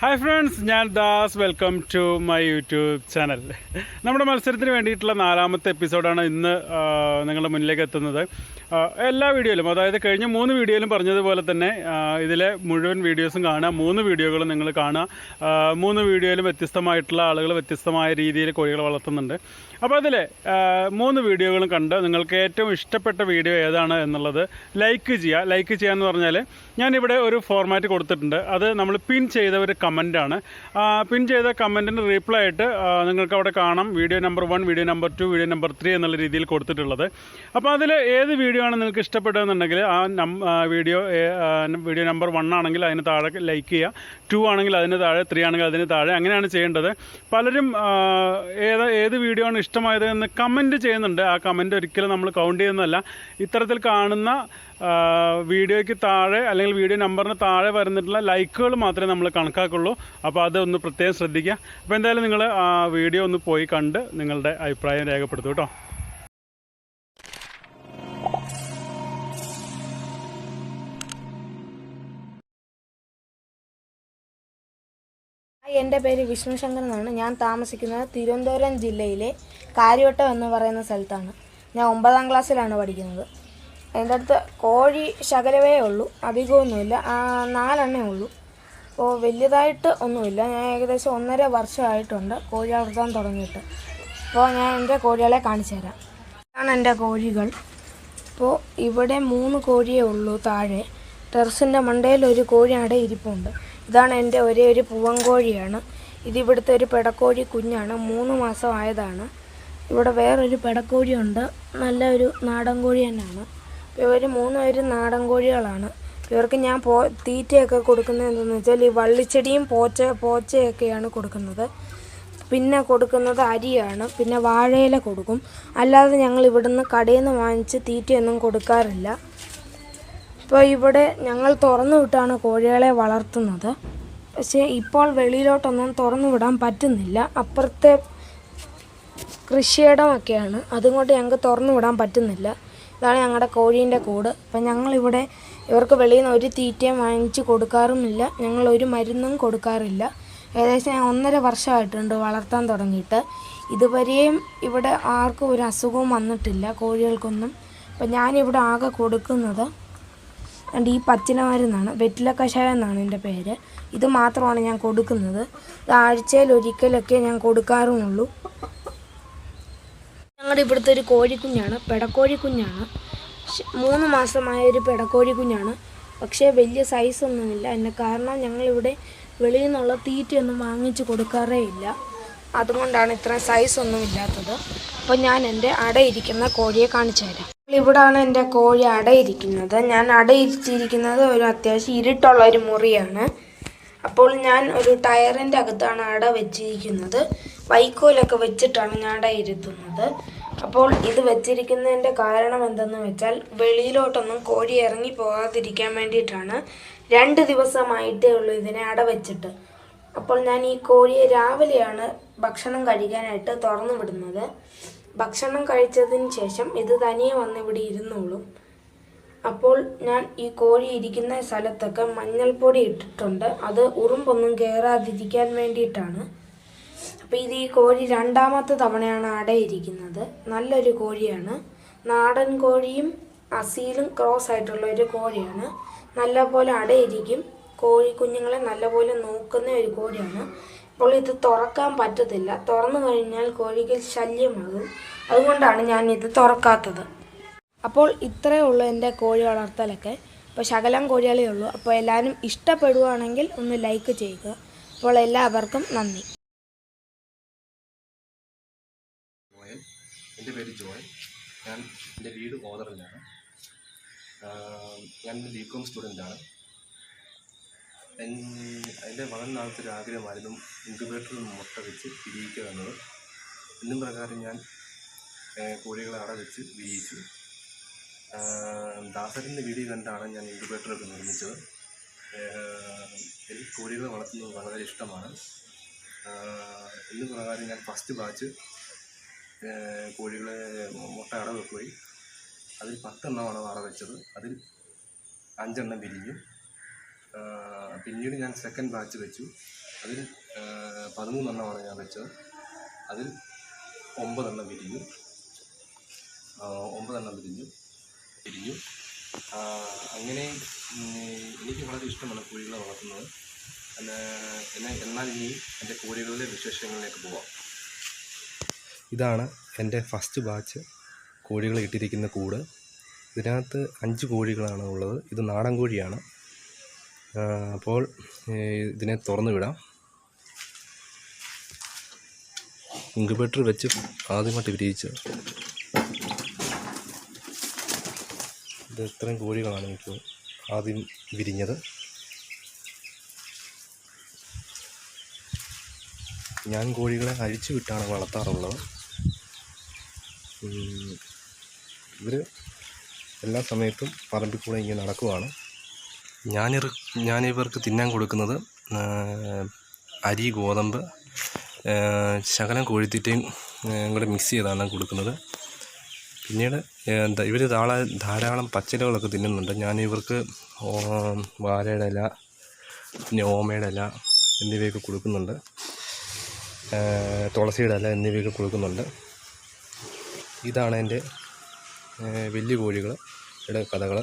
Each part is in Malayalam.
ഹായ് ഫ്രണ്ട്സ് ഞാൻ Das. Welcome to my YouTube channel നമ്മുടെ മത്സരത്തിന് വേണ്ടിയിട്ടുള്ള നാലാമത്തെ എപ്പിസോഡാണ് ഇന്ന് നിങ്ങളുടെ മുന്നിലേക്ക് എത്തുന്നത്. എല്ലാ വീഡിയോയിലും അതായത് കഴിഞ്ഞ മൂന്ന് വീഡിയോയിലും പറഞ്ഞതുപോലെ തന്നെ ഇതിലെ മുഴുവൻ വീഡിയോസും കാണുക മൂന്ന് വീഡിയോകളും നിങ്ങൾ കാണുക. മൂന്ന് വീഡിയോയിലും വ്യത്യസ്തമായിട്ടുള്ള ആളുകൾ വ്യത്യസ്തമായ രീതിയിൽ കോഴികൾ വളർത്തുന്നുണ്ട്. അപ്പോൾ അതിൽ മൂന്ന് വീഡിയോകളും കണ്ട് നിങ്ങൾക്ക് ഏറ്റവും ഇഷ്ടപ്പെട്ട വീഡിയോ ഏതാണ് എന്നുള്ളത് ലൈക്ക് ചെയ്യുക. ലൈക്ക് ചെയ്യാമെന്ന് എന്ന് പറഞ്ഞാൽ ഞാനിവിടെ ഒരു ഫോർമാറ്റ് കൊടുത്തിട്ടുണ്ട്. അത് നമ്മൾ പിൻ ചെയ്ത ഒരു കമന്റാണ് പിൻ ചെയ്ത കമന്റിന് റീപ്ലൈ ആയിട്ട് നിങ്ങൾക്ക് അവിടെ കാണാം. Video number one video number two video number three എന്നുള്ള രീതിയിൽ കൊടുത്തിട്ടുള്ളത്. അപ്പോൾ അതിൽ ഏത് വീഡിയോ ആണ് നിങ്ങൾക്ക് ഇഷ്ടപ്പെട്ടതെന്നുണ്ടെങ്കിൽ ആ വീഡിയോ വീഡിയോ നമ്പർ വൺ ആണെങ്കിൽ അതിന് താഴെ ലൈക്ക് ചെയ്യുക. ടു ആണെങ്കിൽ അതിന് താഴെ ത്രീ ആണെങ്കിൽ അതിന് താഴെ. അങ്ങനെയാണ് ചെയ്യേണ്ടത്. പലരും ഏത് ഏത് വീഡിയോ ആണ് ഇഷ്ടമായത് എന്ന് കമന്റ് ചെയ്യുന്നുണ്ട്. ആ കമന്റ് ഒരിക്കലും നമ്മൾ കൗണ്ട് ചെയ്യുന്നതല്ല. ഇത്തരത്തിൽ കാണുന്ന വീഡിയോയ്ക്ക് താഴെ അല്ലെങ്കിൽ വീഡിയോ നമ്പറിന് താഴെ വരുന്നിട്ടുള്ള ലൈക്കുകൾ മാത്രമേ നമ്മൾ കണക്കാക്കുള്ളൂ. അപ്പോൾ അതൊന്ന് പ്രത്യേകം ശ്രദ്ധിക്കുക. അപ്പോൾ എന്തായാലും നിങ്ങൾ ആ വീഡിയോ ഒന്ന് പോയി കണ്ട് നിങ്ങളുടെ അഭിപ്രായം രേഖപ്പെടുത്തും കേട്ടോ. എന്റെ പേര് വിഷ്ണു ശങ്കർ എന്നാണ് ഞാൻ താമസിക്കുന്നത് തിരുവനന്തപുരം ജില്ലയിലെ കാര്യവട്ടം എന്ന് പറയുന്ന സ്ഥലത്താണ്. ഞാൻ ഒമ്പതാം ക്ലാസ്സിലാണ് പഠിക്കുന്നത്. എന്റെ അടുത്ത് കോഴി ശകലവേ ഉള്ളൂ അധികമൊന്നുമില്ല. നാലെണ്ണേ ഉള്ളൂ. അപ്പോൾ വലിയതായിട്ട് ഒന്നുമില്ല. ഞാൻ ഏകദേശം ഒന്നര വർഷമായിട്ടുണ്ട് കോഴി വളർത്താൻ തുടങ്ങിയിട്ട്. അപ്പോൾ ഞാൻ എന്റെ കോഴികളെ കാണിച്ചു തരാം. ഇതാണ് എന്റെ കോഴികൾ. അപ്പോൾ ഇവിടെ മൂന്ന് കോഴിയേ ഉള്ളൂ താഴെ. ടെറസിന്റെ മണ്ടയിൽ ഒരു കോഴി ഇരിപ്പുണ്ട്. ഇതാണ് എന്റെ ഒരേ ഒരു പൂവൻകോഴിയാണ് ഇതിവിടുത്തെ ഒരു പെടക്കോഴി കുഞ്ഞാണ്. മൂന്ന് മാസം ആയതാണ്. ഇവിടെ വേറൊരു പെടക്കോഴിയുണ്ട്. നല്ല ഒരു നാടൻ കോഴി തന്നെയാണ്. ഇവർ മൂന്ന് പേര് നാടൻ കോഴികളാണ്. ഇവർക്ക് ഞാൻ പോ തീറ്റയൊക്കെ കൊടുക്കുന്നത് എന്തെന്ന് വെച്ചാൽ ഈ വള്ളിച്ചെടിയും പോച്ച പോച്ചയൊക്കെയാണ് കൊടുക്കുന്നത്. പിന്നെ കൊടുക്കുന്നത് അരിയാണ്. പിന്നെ വാഴയില കൊടുക്കും. അല്ലാതെ ഞങ്ങൾ ഇവിടുന്ന് കടയിൽ നിന്ന് വാങ്ങിച്ച് തീറ്റയൊന്നും കൊടുക്കാറില്ല. ഇപ്പോൾ ഇവിടെ ഞങ്ങൾ തുറന്നു വിട്ടാണ് കോഴികളെ വളർത്തുന്നത്. പക്ഷേ ഇപ്പോൾ വെളിയിലോട്ടൊന്നും തുറന്നു വിടാൻ പറ്റുന്നില്ല. അപ്പുറത്തെ കൃഷിയിടമൊക്കെയാണ്. അതുകൊണ്ട് ഞങ്ങൾക്ക് തുറന്നു വിടാൻ പറ്റുന്നില്ല. ഇതാണ് ഞങ്ങളുടെ കോഴീന്റെ കൂട്. അപ്പം ഞങ്ങളിവിടെ ഇവർക്ക് വെളിയിൽ നിന്ന് ഒരു തീറ്റയും വാങ്ങിച്ച് കൊടുക്കാറുമില്ല. ഞങ്ങൾ ഒരു മരുന്നും കൊടുക്കാറില്ല. ഏകദേശം ഞാൻ ഒന്നര വർഷമായിട്ടുണ്ട് വളർത്താൻ തുടങ്ങിയിട്ട്. ഇതുവരെയും ഇവിടെ ആർക്കും ഒരു അസുഖവും വന്നിട്ടില്ല കോഴികൾക്കൊന്നും. അപ്പം ഞാനിവിടെ ആകെ കൊടുക്കുന്നത് and ഈ പച്ചില മരുന്നാണ് വെറ്റില കഷായം എന്നാണ് എന്റെ പേര്. ഇത് മാത്രമാണ് ഞാൻ കൊടുക്കുന്നത്. ഇത് ആഴ്ചയിൽ ഒരിക്കലൊക്കെ ഞാൻ കൊടുക്കാറുമുള്ളൂ. ഞങ്ങളുടെ ഇവിടുത്തെ ഒരു കോഴിക്കുഞ്ഞാണ് പെടക്കോഴി കുഞ്ഞാണ് ശ- മൂന്ന് മാസമായ ഒരു പെടക്കോഴി കുഞ്ഞാണ് പക്ഷേ വലിയ സൈസ് ഒന്നുമില്ല. അതിന്റെ കാരണം ഞങ്ങളിവിടെ വെളിയിൽ നിന്നുള്ള തീറ്റയൊന്നും വാങ്ങിച്ച് കൊടുക്കാറേ ഇല്ല. അതുകൊണ്ടാണ് ഇത്ര സൈസൊന്നും ഇല്ലാത്തത്. അപ്പോൾ ഞാൻ എന്റെ അടയിരിക്കുന്ന കോഴിയെ കാണിച്ചു തരാം. ഇവിടാണ് എന്റെ കോഴി അടയിരിക്കുന്നത്. ഞാൻ അടയിരിച്ചിരിക്കുന്നത് ഒരു അത്യാവശ്യം ഇരുട്ടുള്ള ഒരു മുറിയാണ്. അപ്പോൾ ഞാൻ ഒരു ടയറിന്റെ അകത്താണ് അട വെച്ചിരിക്കുന്നത്. വൈക്കോലൊക്കെ വെച്ചിട്ടാണ് ഞാൻ അട ഇരുത്തുന്നത്. അപ്പോൾ ഇത് വെച്ചിരിക്കുന്നതിന്റെ കാരണം എന്തെന്ന് വെച്ചാൽ വെളിയിലോട്ടൊന്നും കോഴി ഇറങ്ങി പോകാതിരിക്കാൻ വേണ്ടിയിട്ടാണ് രണ്ട് ദിവസമായിട്ടേ ഉള്ളൂ ഇതിനെ അട വെച്ചിട്ട്. അപ്പോൾ ഞാൻ ഈ കോഴിയെ രാവിലെയാണ് ഭക്ഷണം കഴിക്കാനായിട്ട് തുറന്നു വിടുന്നത്. ഭക്ഷണം കഴിച്ചതിന് ശേഷം ഇത് തനിയെ വന്ന് ഇവിടെ ഇരുന്നോളും. അപ്പോൾ ഞാൻ ഈ കോഴി ഇരിക്കുന്ന സ്ഥലത്തൊക്കെ മഞ്ഞൾപ്പൊടി ഇട്ടിട്ടുണ്ട്. അത് ഉറുമ്പൊന്നും കയറാതിരിക്കാൻ വേണ്ടിയിട്ടാണ്. അപ്പോൾ ഇത് ഈ കോഴി രണ്ടാമത്തെ തവണയാണ് അടയിരിക്കുന്നത് നല്ലൊരു കോഴിയാണ്. നാടൻ കോഴിയും അസീലും ക്രോസ് ആയിട്ടുള്ള ഒരു കോഴിയാണ്. നല്ലപോലെ അടയിരിക്കും കോഴി കുഞ്ഞുങ്ങളെ നല്ലപോലെ നോക്കുന്ന ഒരു കോഴിയാണ്. അപ്പോൾ ഇത് തുറക്കാൻ പറ്റത്തില്ല. തുറന്നു കഴിഞ്ഞാൽ കോഴിക്ക് ശല്യമാകും. അതുകൊണ്ടാണ് ഞാൻ ഇത് തുറക്കാത്തത്. അപ്പോൾ ഇത്രയേ ഉള്ളൂ എന്റെ കോഴി വളർത്തലൊക്കെ. അപ്പോൾ ശകലം കോഴികളേ ഉള്ളൂ. അപ്പോൾ എല്ലാവരും ഇഷ്ടപ്പെടുവാണെങ്കിൽ ഒന്ന് ലൈക്ക് ചെയ്യുക. അപ്പോൾ എല്ലാവർക്കും നന്ദി. എന്റെ പേര് ജോയ് ഞാൻ എന്റെ വീട് ഓതറിലാണ് ഞാൻ ബി കോം സ്റ്റുഡന്റാണ്. എന്റെ വളരെ നാളത്തെ ഒരു ആഗ്രഹമായിരുന്നു ഇൻക്യുബേറ്ററിൽ മുട്ട വെച്ച് വിരിയിക്കുക എന്നത്. എന്നും പ്രകാരം ഞാൻ കോഴികളെ അവിടെ വെച്ച് വിരിയിച്ചു. ദാസറിന്റെ വീഡിയോ കണ്ടാണ് ഞാൻ ഇൻക്യുബേറ്ററൊക്കെ നിർമ്മിച്ചത്. എനിക്ക് കോഴികളെ വളർത്തുന്നത് വളരെ ഇഷ്ടമാണ്. എന്നും പ്രകാരം ഞാൻ ഫസ്റ്റ് ബാച്ച് കോഴികളെ മുട്ട അട വെക്കുകയും അതിൽ പത്തെണ്ണമാണ് അട വെച്ചത്. അതിൽ അഞ്ചെണ്ണം വിരിഞ്ഞു. പിന്നീട് ഞാൻ സെക്കൻഡ് ബാച്ച് വെച്ചു. അതിൽ പതിമൂന്നെണ്ണമാണ് ഞാൻ വെച്ചത്. അതിൽ ഒമ്പതെണ്ണം വിരിഞ്ഞു ഒമ്പതെണ്ണം വിരിഞ്ഞു വിരിഞ്ഞു അങ്ങനെ എനിക്ക് വളരെ ഇഷ്ടമാണ് കോഴികളെ വളർത്തുന്നത്. എന്നെ- എന്നെ എന്നാൽ ഇനി എന്റെ കോഴികളുടെ വിശേഷങ്ങളിലേക്ക് പോവാം. ഇതാണ് എന്റെ ഫസ്റ്റ് ബാച്ച് കോഴികൾ ഇട്ടിരിക്കുന്ന കൂട്. ഇതിനകത്ത് അഞ്ച് കോഴികളാണ് ഉള്ളത്. ഇത് നാടൻ കോഴിയാണ്. അപ്പോൾ ഇതിനെ തുറന്നു വിടാം. ഇൻക്യുബേറ്റർ വെച്ച് ആദ്യമായിട്ട് വിരിയിച്ച്. ഇത് ഇത്രയും കോഴികളാണ് എനിക്ക് ആദ്യം വിരിഞ്ഞത്. ഞാൻ കോഴികളെ അഴിച്ചു വിട്ടാണ് വളർത്താറുള്ളത്. ഇവർ എല്ലാ സമയത്തും പറമ്പിൽ കൂടെ ഇങ്ങനെ നടക്കുവാണ്. ഞാനിർ ഞാനിവർക്ക് തിന്നാൻ കൊടുക്കുന്നത് അരി ഗോതമ്പ് ശകലം കോഴിത്തീറ്റയും കൂടെ മിക്സ് ചെയ്താണ് കൊടുക്കുന്നത്. പിന്നീട് എന്താ ഇവർ ധാരാ ധാരാളം പച്ചിലകളൊക്കെ തിന്നുന്നുണ്ട്. ഞാൻ ഇവർക്ക് വാഴയുടെ ഇല പിന്നെ ഓമയുടെ ഇല എന്നിവയൊക്കെ കൊടുക്കുന്നുണ്ട്. തുളസിയുടെ ഇല എന്നിവയൊക്കെ കൊടുക്കുന്നുണ്ട്. ഇതാണ് എന്റെ വലിയ കോഴികൾ യുടെ കഥകൾ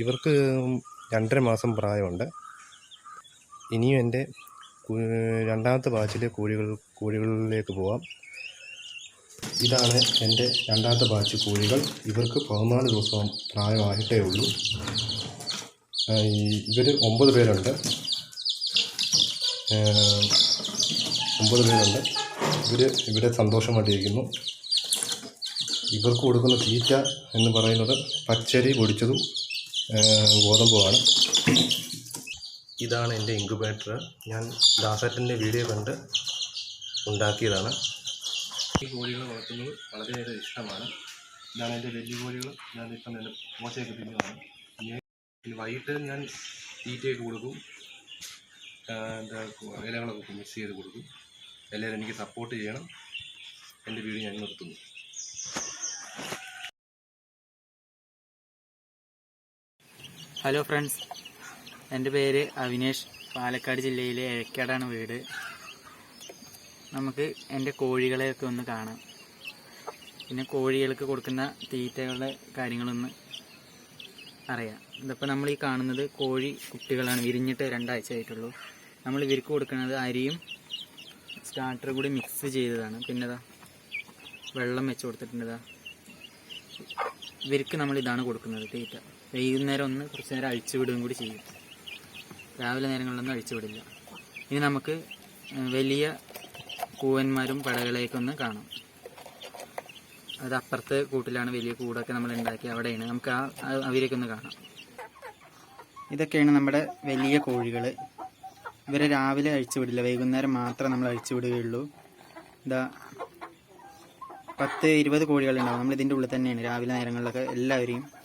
ഇവർക്ക് രണ്ടര മാസം പ്രായമുണ്ട്. ഇനിയും എന്റെ രണ്ടാമത്തെ ബാച്ചിലെ കോഴികൾ കോഴികളിലേക്ക് പോവാം. ഇതാണ് എന്റെ രണ്ടാമത്തെ ബാച്ച് കോഴികൾ ഇവർക്ക് പതിനാല് ദിവസം പ്രായമായിട്ടേ ഉള്ളൂ. ഇവർ ഒമ്പത് പേരുണ്ട്. ഒമ്പത് പേരുണ്ട്. ഇവർ ഇവിടെ സന്തോഷമായിട്ടിരിക്കുന്നു. ഇവർക്ക് കൊടുക്കുന്ന തീറ്റ എന്ന് പറയുന്നത് പച്ചരി പൊടിച്ചതും ഗോതമ്പുമാണ്. ഇതാണ് എന്റെ ഇൻക്യുബേറ്റർ. ഞാൻ ദാസേട്ടന്റെ വീഡിയോ കണ്ട് ഉണ്ടാക്കിയതാണ്. ഈ കോഴികളെ വളർത്തുന്നത് വളരെയേറെ ഇഷ്ടമാണ്. ഇതാണ് എന്റെ വലിയ കോഴികൾ. ഞാൻ ഇപ്പം എന്റെ പോച്ചയൊക്കെ തിന്നതാണ് പിന്നെ വൈകിട്ട് ഞാൻ തീറ്റയൊക്കെ കൊടുക്കും. എന്താ ഇലകളൊക്കെ മിക്സ് ചെയ്ത് കൊടുക്കും. എല്ലാവരും എനിക്ക് സപ്പോർട്ട് ചെയ്യണം. എന്റെ വീഡിയോ ഞാൻ നിർത്തുന്നു. ഹലോ ഫ്രണ്ട്സ് എന്റെ പേര് അവിനേഷ്. പാലക്കാട് ജില്ലയിലെ എഴക്കാടാണ് വീട്. നമുക്ക് എന്റെ കോഴികളെയൊക്കെ ഒന്ന് കാണാം. പിന്നെ കോഴികൾക്ക് കൊടുക്കുന്ന തീറ്റകളുടെ കാര്യങ്ങളൊന്ന് അറിയാം. ഇതിപ്പോൾ നമ്മൾ ഈ കാണുന്നത് കോഴി കുട്ടികളാണ്. വിരിഞ്ഞിട്ട് രണ്ടാഴ്ച ആയിട്ടുള്ളൂ നമ്മൾ ഇവർക്ക് കൊടുക്കുന്നത് അരിയും സ്റ്റാർട്ടർ കൂടി മിക്സ് ചെയ്തതാണ്. പിന്നെതാ വെള്ളം വെച്ച് കൊടുത്തിട്ടുണ്ടതാ ഇവർക്ക് നമ്മൾ ഇതാണ് കൊടുക്കുന്നത് തീറ്റ. വൈകുന്നേരം ഒന്ന് കുറച്ച് നേരം അഴിച്ചു വിടുകയും കൂടി ചെയ്യും. രാവിലെ നേരങ്ങളിലൊന്നും അഴിച്ചു വിടില്ല. ഇനി നമുക്ക് വലിയ കൂവന്മാരും പടകളെയൊക്കെ കാണാം. അത് അപ്പുറത്തെ കൂട്ടിലാണ് വലിയ കൂടൊക്കെ നമ്മൾ ഉണ്ടാക്കി അവിടെയാണ്. നമുക്ക് ആ- അവരെയൊക്കെ ഒന്ന് കാണാം. ഇതൊക്കെയാണ് നമ്മുടെ വലിയ കോഴികൾ ഇവരെ രാവിലെ അഴിച്ചു വിടില്ല. വൈകുന്നേരം മാത്രം നമ്മൾ അഴിച്ചു വിടുകയുള്ളൂ. ഇതാ പത്ത് ഇരുപത് കോഴികളുണ്ടാവും. നമ്മൾ ഇതിന്റെ ഉള്ളിൽ തന്നെയാണ്. രാവിലെ നേരങ്ങളിലൊക്കെ എല്ലാവരെയും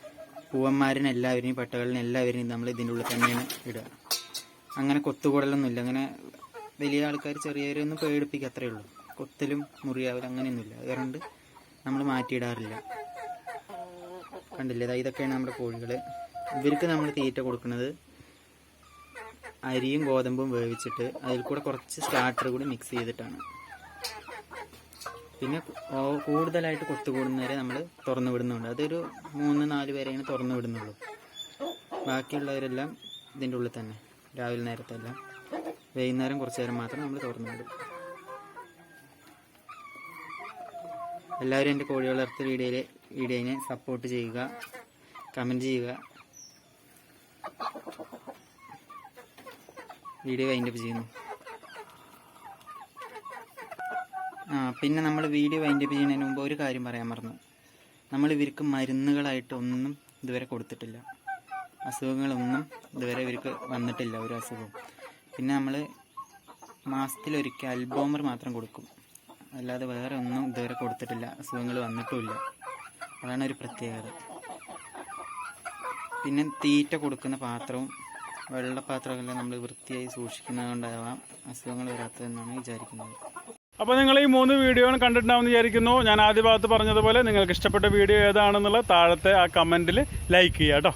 പൂവന്മാരിനെ എല്ലാവരെയും പട്ടകളിനെ എല്ലാവരെയും നമ്മൾ ഇതിന്റെ ഉള്ളിൽ തന്നെയാണ് ഇടുക. അങ്ങനെ കൊത്തുകൂടലൊന്നുമില്ല. അങ്ങനെ വലിയ ആൾക്കാർ ചെറിയവരൊന്നും പേടിപ്പിക്കുക അത്രയേ ഉള്ളൂ. കൊത്തലും മുറിയാവലും അങ്ങനെയൊന്നുമില്ല. അതുകൊണ്ട് നമ്മൾ മാറ്റിയിടാറില്ല. കണ്ടില്ലേ? ഇതൊക്കെയാണ് നമ്മുടെ കോഴികൾ ഇവർക്ക് നമ്മൾ തീറ്റ കൊടുക്കുന്നത് അരിയും ഗോതമ്പും വേവിച്ചിട്ട് അതിൽ കൂടെ കുറച്ച് സ്റ്റാർട്ടർ കൂടി മിക്സ് ചെയ്തിട്ടാണ്. പിന്നെ കൂടുതലായിട്ട് കൊത്തുകൂടുന്നവരെ നമ്മൾ തുറന്നു വിടുന്നുണ്ട്. അതൊരു മൂന്ന് നാല് പേരെയാണ് തുറന്നു വിടുന്നുള്ളൂ. ബാക്കിയുള്ളവരെല്ലാം ഇതിന്റെ ഉള്ളിൽ തന്നെ രാവിലെ നേരത്തെല്ലാം വൈകുന്നേരം കുറച്ച് നേരം മാത്രം നമ്മൾ തുറന്നു വിടും. എല്ലാവരും എന്റെ കോഴി വളർത്തൽ വീഡിയോയിലെ വീഡിയോനെ സപ്പോർട്ട് ചെയ്യുക കമന്റ് ചെയ്യുക. വീഡിയോ വൈൻഡപ്പ് ചെയ്യുന്നു ആ പിന്നെ നമ്മൾ വീഡിയോ വൈൻഡപ്പ് ചെയ്യുന്നതിന് മുമ്പ് ഒരു കാര്യം പറയാൻ മറന്നു. നമ്മൾ ഇവർക്ക് മരുന്നുകളായിട്ട് ഒന്നും ഇതുവരെ കൊടുത്തിട്ടില്ല. അസുഖങ്ങളൊന്നും ഇതുവരെ ഇവർക്ക് വന്നിട്ടില്ല ഒരു അസുഖവും. പിന്നെ നമ്മൾ മാസത്തിലൊരിക്കൽ അൽബോമർ മാത്രം കൊടുക്കും. അല്ലാതെ വേറെ ഒന്നും ഇതുവരെ കൊടുത്തിട്ടില്ല അസുഖങ്ങൾ വന്നിട്ടുമില്ല. അതാണ് ഒരു പ്രത്യേകത. പിന്നെ തീറ്റ കൊടുക്കുന്ന പാത്രവും വെള്ളപ്പാത്രമൊക്കെ നമ്മൾ വൃത്തിയായി സൂക്ഷിക്കുന്നത് കൊണ്ടാവാം അസുഖങ്ങൾ വരാത്തതെന്നാണ് വിചാരിക്കുന്നത്. അപ്പോൾ നിങ്ങൾ ഈ മൂന്ന് വീഡിയോ കണ്ടിട്ടുണ്ടാവുമെന്ന് വിചാരിക്കുന്നു. ഞാൻ ആദ്യ ഭാഗത്ത് പറഞ്ഞതുപോലെ നിങ്ങൾക്ക് ഇഷ്ടപ്പെട്ട വീഡിയോ ഏതാണെന്നുള്ള താഴത്തെ ആ കമന്റിൽ ലൈക്ക് ചെയ്യാം കേട്ടോ.